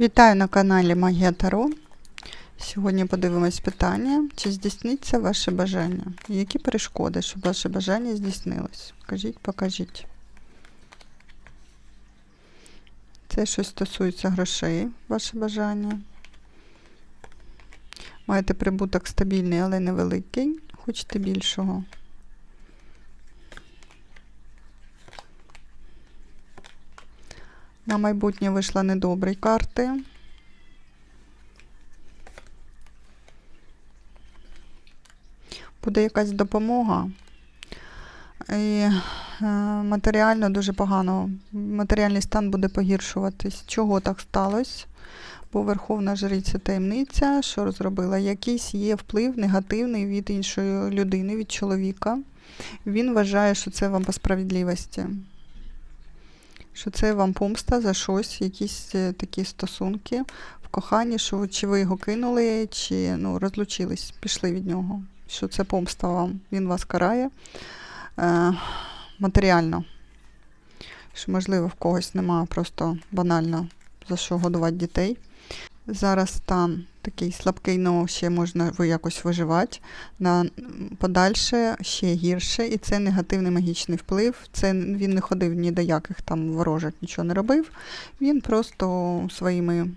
Вітаю на каналі Магія Таро. Сьогодні подивимось питання, чи здійсниться ваше бажання? Які перешкоди, щоб ваше бажання здійснилось? Кажіть, покажіть. Це щось стосується грошей, ваше бажання. Маєте прибуток стабільний, але невеликий. Хочете більшого. На майбутнє вийшла недобрі карти. Буде якась допомога. І е, матеріально дуже погано. Матеріальний стан буде погіршуватись. Чого так сталося? Бо Верховна Жриця таємниця, що розробила? Якийсь є вплив негативний від іншої людини, від чоловіка. Він вважає, що це вам по справедливості що це вам помста за щось, якісь е, такі стосунки в коханні, що чи ви його кинули, чи ну, розлучились, пішли від нього. Що це помста вам, він вас карає е, матеріально. Що, можливо, в когось немає просто банально за що годувати дітей. Зараз стан такий слабкий, але ще можна якось виживати. На подальше ще гірше, і це негативний магічний вплив. Це він не ходив ні до яких там ворожок, нічого не робив. Він просто своїми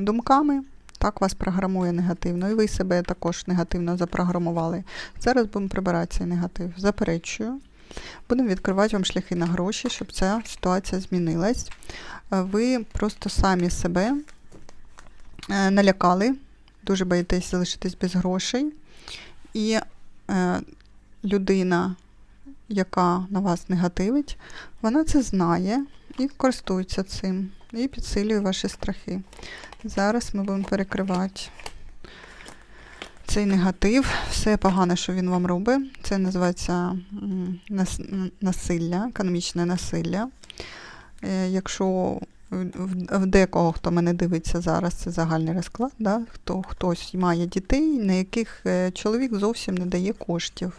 думками так вас програмує негативно. І ви себе також негативно запрограмували. Зараз будемо прибирати цей негатив. Заперечую. Будемо відкривати вам шляхи на гроші, щоб ця ситуація змінилась. Ви просто самі себе. Е, налякали, дуже боїтесь залишитись без грошей. І е, людина, яка на вас негативить, вона це знає і користується цим, і підсилює ваші страхи. Зараз ми будемо перекривати цей негатив, все погане, що він вам робить. Це називається насилля, економічне насилля. Е, якщо в декого, хто мене дивиться зараз, це загальний розклад, да? хто хтось має дітей, на яких е, чоловік зовсім не дає коштів.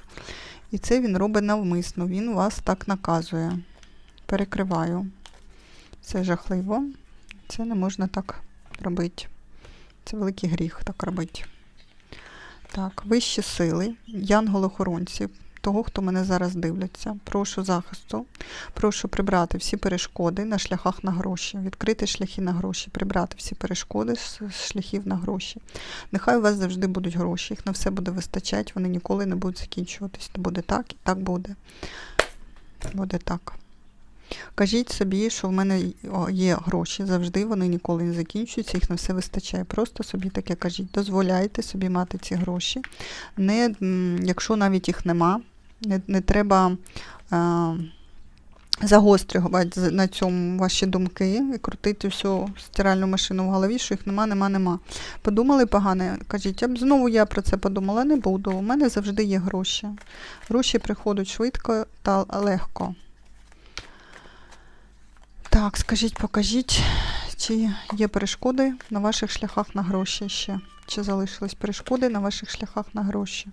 І це він робить навмисно, він вас так наказує. Перекриваю. Це жахливо. Це не можна так робити. Це великий гріх так робити. Так, вищі сили, янголи-охоронці, того, хто мене зараз дивляться. Прошу захисту, прошу прибрати всі перешкоди на шляхах на гроші, відкрити шляхи на гроші, прибрати всі перешкоди з шляхів на гроші. Нехай у вас завжди будуть гроші, їх на все буде вистачати, вони ніколи не будуть закінчуватись. Буде так і так буде. Буде так. Кажіть собі, що в мене є гроші завжди, вони ніколи не закінчуються, їх на все вистачає. Просто собі таке кажіть. Дозволяйте собі мати ці гроші. Не, Якщо навіть їх нема, не не треба е, загострювати на цьому ваші думки і крутити всю стиральну машину в голові, що їх нема, нема, нема. Подумали погане, кажіть, я б знову я про це подумала, не буду. У мене завжди є гроші. Гроші приходять швидко та легко. Так, скажіть, покажіть, чи є перешкоди на ваших шляхах на гроші ще? Чи залишились перешкоди на ваших шляхах на гроші?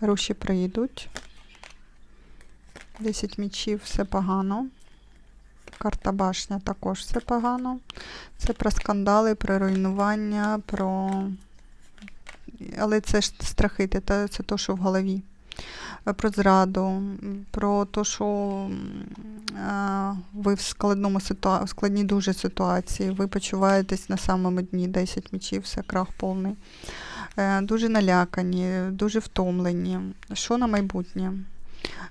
Гроші прийдуть. 10 мічів все погано. Карта башня також все погано. Це про скандали, про руйнування, про. Але це ж страхи, це те, що в голові про зраду, про те, що ви в складному ситуа... в складній дуже ситуації, ви почуваєтесь на самому дні 10 мічів, все крах повний. Е, дуже налякані, дуже втомлені. Що на майбутнє?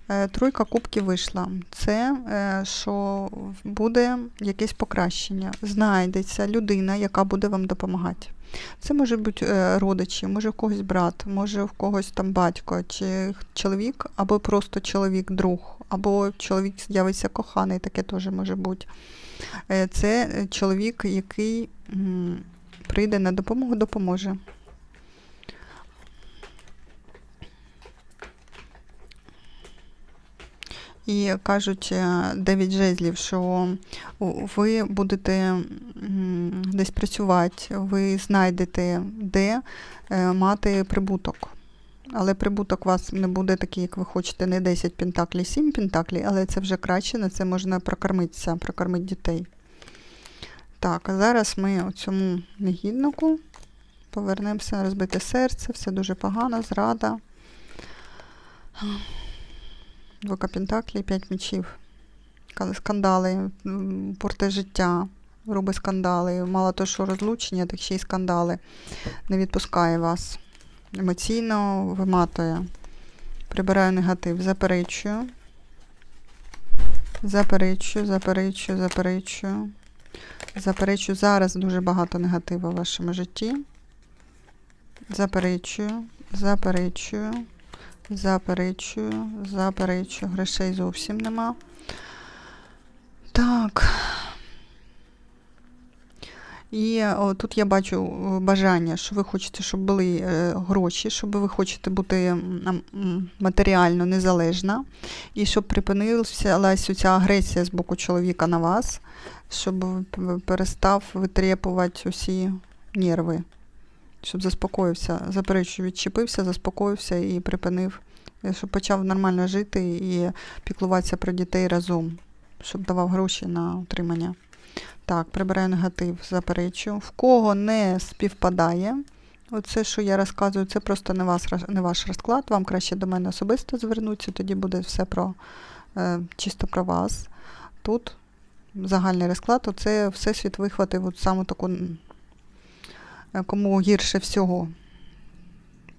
Е, тройка кубків вийшла. Це е, що буде якесь покращення. Знайдеться людина, яка буде вам допомагати. Це може бути е, родичі, може в когось брат, може в когось там батько, чи чоловік, або просто чоловік-друг, або чоловік з'явиться коханий, таке теж може бути. Це чоловік, який прийде на допомогу, допоможе. І кажуть е, Девід Жезлів, що ви будете десь працювати, ви знайдете, де е, мати прибуток. але прибуток у вас не буде такий, як ви хочете, не 10 пентаклей, 7 пентаклей, але це вже краще, на це можна прокормитися, прокормити дітей. Так, а зараз ми у цьому негіднику повернемося, розбите серце, все дуже погано, зрада. Двока пентаклей, 5 мечів. Скандали, порти життя, грубі скандали. Мало того, що розлучення, так ще й скандали. Не відпускає вас. Емоційно виматує. Прибираю негатив, заперечую. Заперечую, заперечую, заперечую. Заперечую. Зараз дуже багато негативу в вашому житті. Заперечую, заперечую, заперечую, заперечую. Грошей зовсім нема. Так. І о, тут я бачу е, бажання, що ви хочете, щоб були е, гроші, щоб ви хочете бути матеріально незалежна, і щоб припинилася ця агресія з боку чоловіка на вас, щоб ви перестав витрепувати усі нерви, щоб заспокоївся, заперечую, відчепився, заспокоївся і припинив, е, щоб почав нормально жити і піклуватися про дітей разом, щоб давав гроші на утримання. Так, прибираю негатив, заперечую. В кого не співпадає, оце, що я розказую, це просто не, вас, не ваш розклад. Вам краще до мене особисто звернутися, тоді буде все про, е, чисто про вас. Тут загальний розклад, оце Всесвіт вихватив от саме таку, кому гірше всього.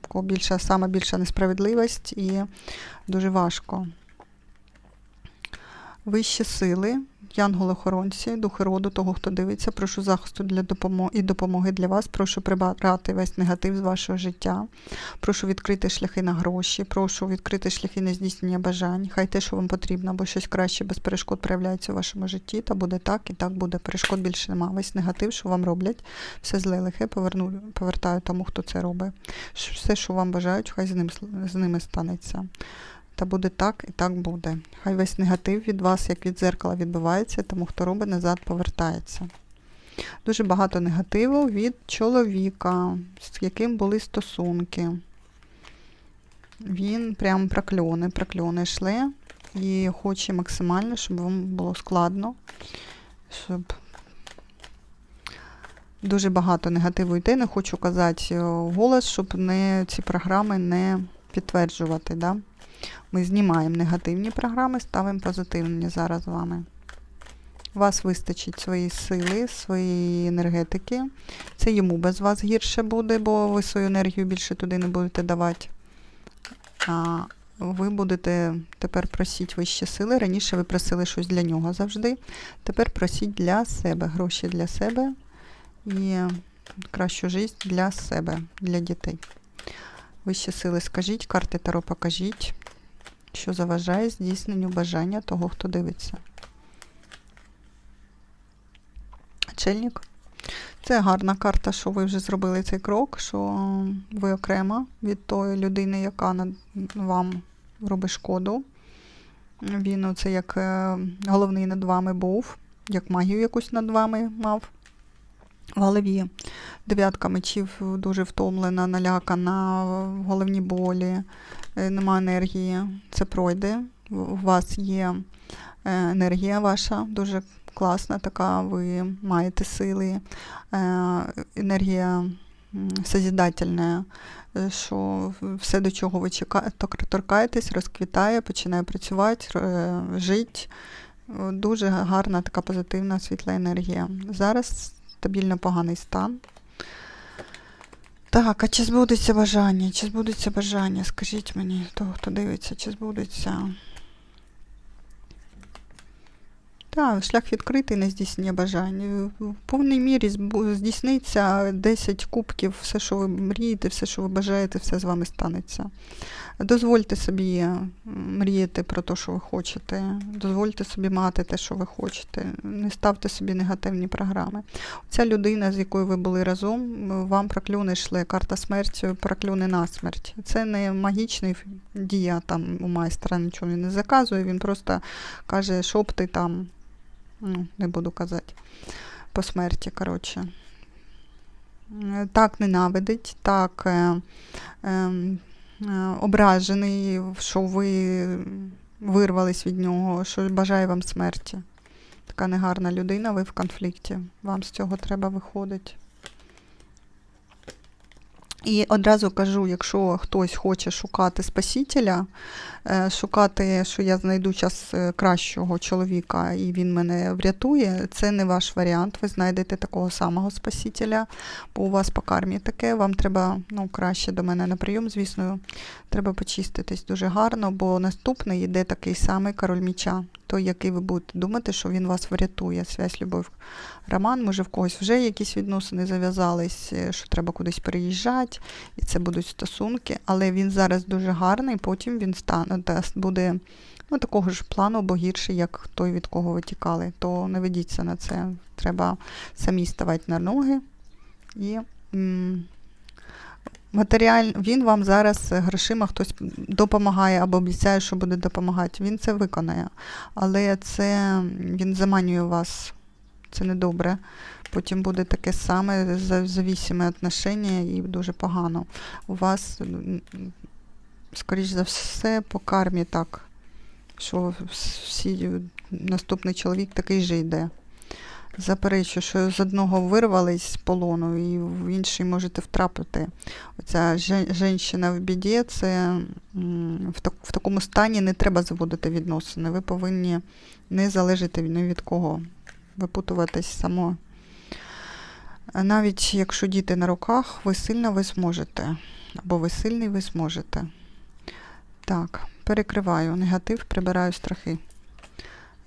Кого більша, саме більша несправедливість і дуже важко. Вищі сили, янголи-охоронці, духи роду, того, хто дивиться, прошу захисту для допомоги і допомоги для вас. Прошу прибрати весь негатив з вашого життя. Прошу відкрити шляхи на гроші, прошу відкрити шляхи на здійснення бажань. Хай те, що вам потрібно, або щось краще без перешкод проявляється у вашому житті, та буде так, і так буде. Перешкод більше нема. Весь негатив, що вам роблять, все зле лихе, поверну, повертаю тому, хто це робить. Все, що вам бажають, хай з ним з ними станеться. Та буде так і так буде. Хай весь негатив від вас, як від зеркала, відбивається, тому хто робить назад, повертається. Дуже багато негативу від чоловіка, з яким були стосунки. Він прям прокльони, прокльони йшли і хоче максимально, щоб вам було складно, щоб дуже багато негативу йде. Не хочу казати е, голос, щоб не, ці програми не підтверджувати. Да? Ми знімаємо негативні програми, ставимо позитивні зараз з вами. У вас вистачить свої сили, своєї енергетики. Це йому без вас гірше буде, бо ви свою енергію більше туди не будете давати. А ви будете тепер просіть вищі сили. Раніше ви просили щось для нього завжди. Тепер просіть для себе, гроші для себе і кращу життя для себе, для дітей. Вищі сили скажіть, карти Таро покажіть що заважає здійсненню бажання того, хто дивиться. Чельник. Це гарна карта, що ви вже зробили цей крок, що ви окремо від тої людини, яка вам робить шкоду. Він оце як е, головний над вами був, як магію якусь над вами мав в голові. Дев'ятка мечів дуже втомлена, налякана, головні болі, е, нема енергії. Це пройде. У вас є е, енергія ваша, дуже класна така, ви маєте сили, е, енергія созідательна, що все, до чого ви чека- ток- торкаєтесь, розквітає, починає працювати, жити. Дуже гарна така позитивна світла енергія. Зараз стабільно поганий стан. Так, а чи збудеться бажання? Чи збудеться бажання? Скажіть мені, того, хто дивиться, чи збудеться? Так, шлях відкритий на здійснення бажань. В повній мірі здійсниться 10 кубків, все, що ви мрієте, все, що ви бажаєте, все з вами станеться. Дозвольте собі мріяти про те, що ви хочете. Дозвольте собі мати те, що ви хочете. Не ставте собі негативні програми. Ця людина, з якою ви були разом, вам проклюни йшли, карта смерті, проклюни на смерть. Це не магічний дія там у майстра, нічого він не заказує, він просто каже, щоб ти там, не буду казати, по смерті, коротше. Е, Так ненавидить, так е, е, ображений, що ви вирвались від нього, що бажає вам смерті. Така негарна людина, ви в конфлікті. Вам з цього треба виходити. І одразу кажу, якщо хтось хоче шукати спасителя, е, шукати, що я знайду час кращого чоловіка і він мене врятує, це не ваш варіант. Ви знайдете такого самого спасителя, бо у вас по кармі таке. Вам треба ну, краще до мене на прийом, звісно, треба почиститись дуже гарно, бо наступний йде такий самий король міча, той, який ви будете думати, що він вас врятує. Связь, любов, роман, може в когось вже якісь відносини зав'язались, е, що треба кудись переїжджати, і це будуть стосунки, але він зараз дуже гарний, потім він стане буде ну, такого ж плану або гірший, як той, від кого ви тікали. То не ведіться на це. Треба самі ставати на ноги. І матеріаль, він вам зараз грошима хтось допомагає або обіцяє, що буде допомагати. Він це виконає. Але це він заманює вас. Це недобре. Потім буде таке саме за- завісиме отношення і дуже погано. У вас, скоріш за все, по кармі так, що всі, наступний чоловік такий же йде. Заперечую, що з одного вирвались з полону, і в інший можете втрапити. Оця жінка в біді, це в, так, в такому стані не треба заводити відносини. Ви повинні не залежати ні від кого, випутуватись само. Навіть якщо діти на руках, ви сильна, ви зможете. Або ви сильний, ви зможете. Так, перекриваю негатив, прибираю страхи.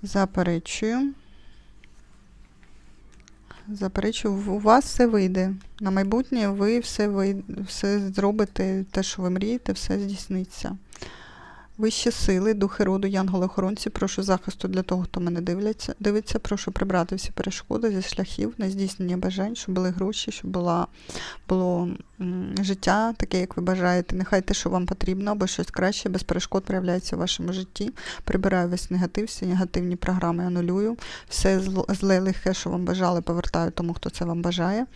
Заперечую. Заперечую, у вас все вийде. На майбутнє ви все, ви, все зробите, те, що ви мрієте, все здійсниться. Вищі сили, духи роду, янголи-охоронці, прошу захисту для того, хто мене дивляться, дивиться. Прошу прибрати всі перешкоди зі шляхів на здійснення бажань, щоб були гроші, щоб була, було життя, таке, як ви бажаєте. Нехай те, що вам потрібно, або щось краще, без перешкод проявляється в вашому житті. Прибираю весь негатив, всі негативні програми анулюю. Все зле лихе, що вам бажали, повертаю тому, хто це вам бажає.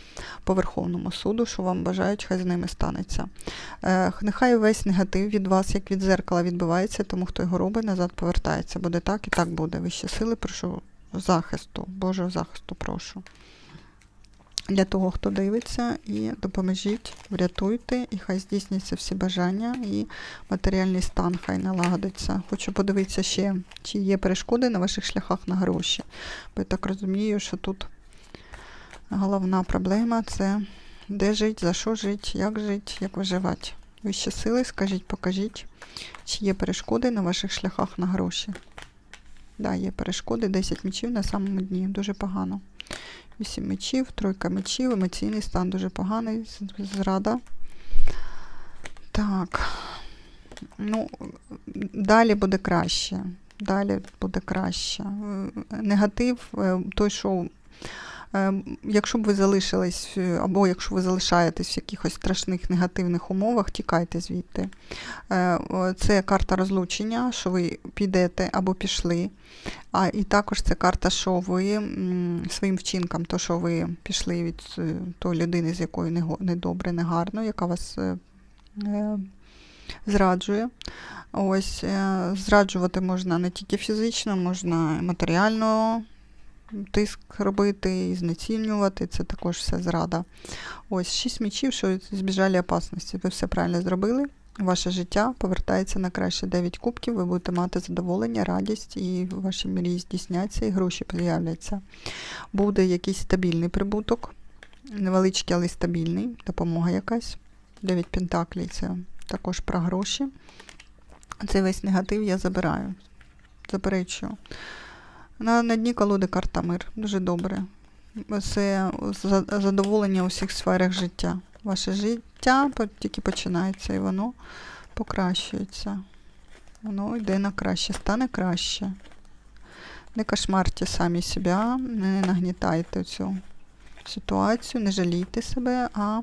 По Верховному суду, що вам бажають, хай з ними станеться. Е, Нехай весь негатив від вас, як від зеркала, відбивається, тому хто його робить, назад повертається. Буде так і так буде. Вищі сили, прошу захисту, Божого захисту, прошу. Для того, хто дивиться, і допоможіть, врятуйте, і хай здійсняться всі бажання, і матеріальний стан хай налагодиться. Хочу подивитися ще, чи є перешкоди на ваших шляхах на гроші. Бо я так розумію, що тут головна проблема це де жити, за що жити, як жити, як виживати. Вищі сили, скажіть, покажіть, чи є перешкоди на ваших шляхах на гроші. Да, є перешкоди, 10 мечів на самому дні, дуже погано. 8 мечів, тройка мечів, емоційний стан дуже поганий, зрада. Так. Ну, далі буде краще. Далі буде краще. Е, Негатив, е, той, що Якщо б ви залишились, е, або якщо ви залишаєтесь в якихось страшних негативних умовах, тікайте звідти. Е, Це карта розлучення, що ви підете або пішли. А і також це карта, що ви своїм вчинком, то, що ви пішли від е, тої людини, з якою не, го- не добре, не гарно, яка вас зраджує. Ось зраджувати можна не тільки фізично, можна матеріально тиск робити і знецінювати. Це також все зрада. Ось шість мічів, що збіжали опасності. Ви все правильно зробили. Ваше життя повертається на краще 9 кубків, ви будете мати задоволення, радість, і ваші мрії здійсняться, і гроші з'являться. Буде якийсь стабільний прибуток, невеличкий, але стабільний, допомога якась. 9 пентаклей це також про гроші. Цей весь негатив я забираю. Заперечую. На, на дні колоди карта мир. Дуже добре. Це задоволення у всіх сферах життя. Ваше життя тільки починається і воно покращується. Воно йде на краще, стане краще. Не кошмарте самі себе, не нагнітайте цю ситуацію, не жалійте себе, а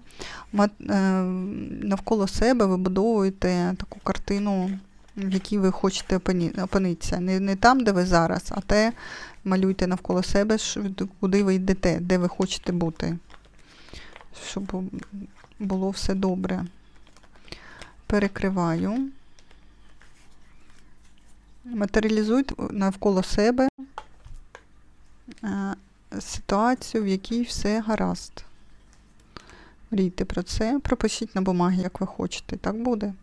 е, навколо себе вибудовуєте таку картину в якій ви хочете опинитися. Не, не там, де ви зараз, а те малюйте навколо себе, куди ви йдете, де ви хочете бути. Щоб було все добре. перекриваю. Матеріалізуйте навколо себе е, ситуацію, в якій все гаразд. Мрійте про це, пропишіть на бумагі, як ви хочете, так буде.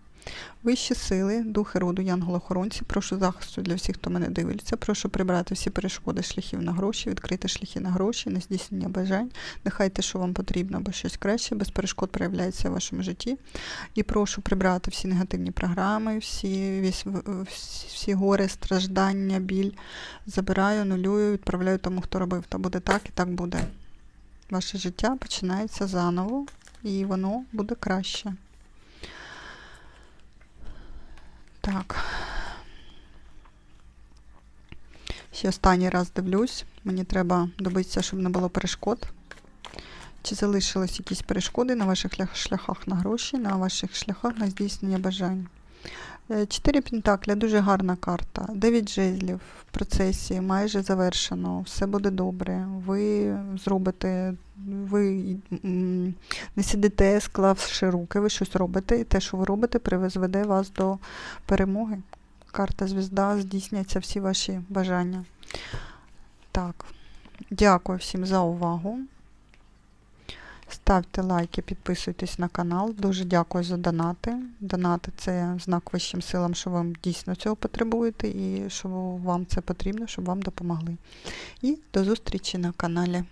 Вищі сили, духи роду, янголи-охоронці, прошу захисту для всіх, хто мене дивиться. Прошу прибрати всі перешкоди шляхів на гроші, відкрити шляхи на гроші, на здійснення бажань. Нехай те, що вам потрібно, або щось краще, без перешкод проявляється в вашому житті. І прошу прибрати всі негативні програми, всі, весь, всі, гори, страждання, біль. Забираю, нулюю, відправляю тому, хто робив. То буде так і так буде. Ваше життя починається заново, і воно буде краще. Так. Ще останній раз дивлюсь. Мені треба добитися, щоб не було перешкод. Чи залишились якісь перешкоди на ваших шляхах на гроші, на ваших шляхах на здійснення бажань? Е, Чотири пентакля, дуже гарна карта. Дев'ять жезлів в процесі майже завершено. Все буде добре. Ви зробите, ви не сидите, склавши руки, ви щось робите, і те, що ви робите, призведе вас до перемоги. Карта звізда, здійсняться всі ваші бажання. Так, дякую всім за увагу. Ставте лайки, підписуйтесь на канал. Дуже дякую за донати. Донати це знак вищим силам, що вам дійсно цього потребуєте і що вам це потрібно, щоб вам допомогли. І до зустрічі на каналі.